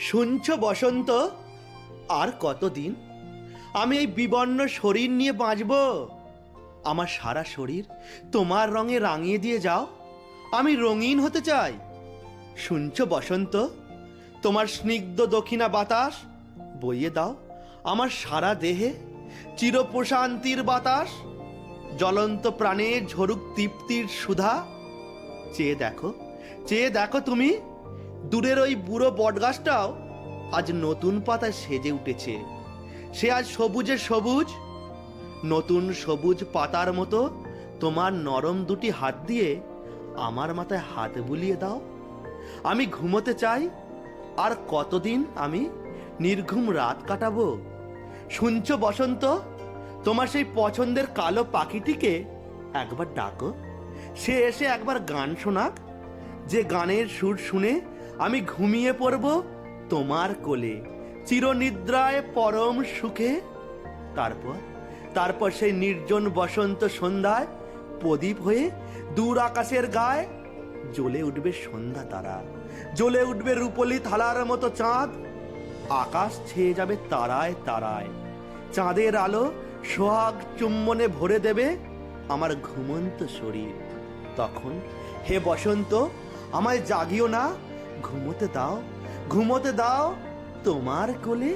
শুনছ বসন্ত? আর কতদিন? আমি এই বিবর্ণ শরীর নিয়ে বাঁচব। আমার সারা শরীর তোমার রঙে রাঙিয়ে দিয়ে যাও। আমি রঙিন হতে চাই। শুনছ বসন্ত? তোমার স্নিগ্ধ দক্ষিণা বাতাস, বইয়ে দাও। আমার সারা দেহে চিরপ্রশান্তির বাতাস, জ্বলন্ত প্রাণে ঝরুক তৃপ্তির সুধা। চেয়ে দেখো চেয়ে দেখো তুমি দূরের ওই বুড়ো বটগাছটাও আজ নতুন পাতায় সেজে উঠেছে। সে আজ সবুজে সবুজ। নতুন সবুজ পাতার মতো তোমার নরম দুটি হাত দিয়ে আমার মাথায় হাত বুলিয়ে দাও। আমি ঘুমোতে চাই। আর কতদিন আমি নির্ঘুম রাত কাটাবো? শুনছ বসন্ত? তোমার সেই পছন্দের কালো পাখিটিকে একবার ডাকো। সে এসে একবার গান শোনাক। যে গানের সুর শুনে আমি ঘুমিয়ে পড়ব তোমার কোলে। চিরনিদ্রায় পরম সুখে। তারপর তারপর সেই নির্জন বসন্ত সন্ধ্যায় প্রদীপ হয়ে দূর আকাশের গায়ে জ্বলে উঠবে সন্ধ্যা তারা। জ্বলে উঠবে রূপলি থালার মতো চাঁদ। আকাশ ছেয়ে যাবে তারায় তারায়। চাঁদের আলো সোহাগ চুম্বনে ভরে দেবে আমার ঘুমন্ত শরীর। তখন, হে বসন্ত, আমায় জাগিও না। ঘুমোতে দাও ঘুমোতে দাও তোমার কোলে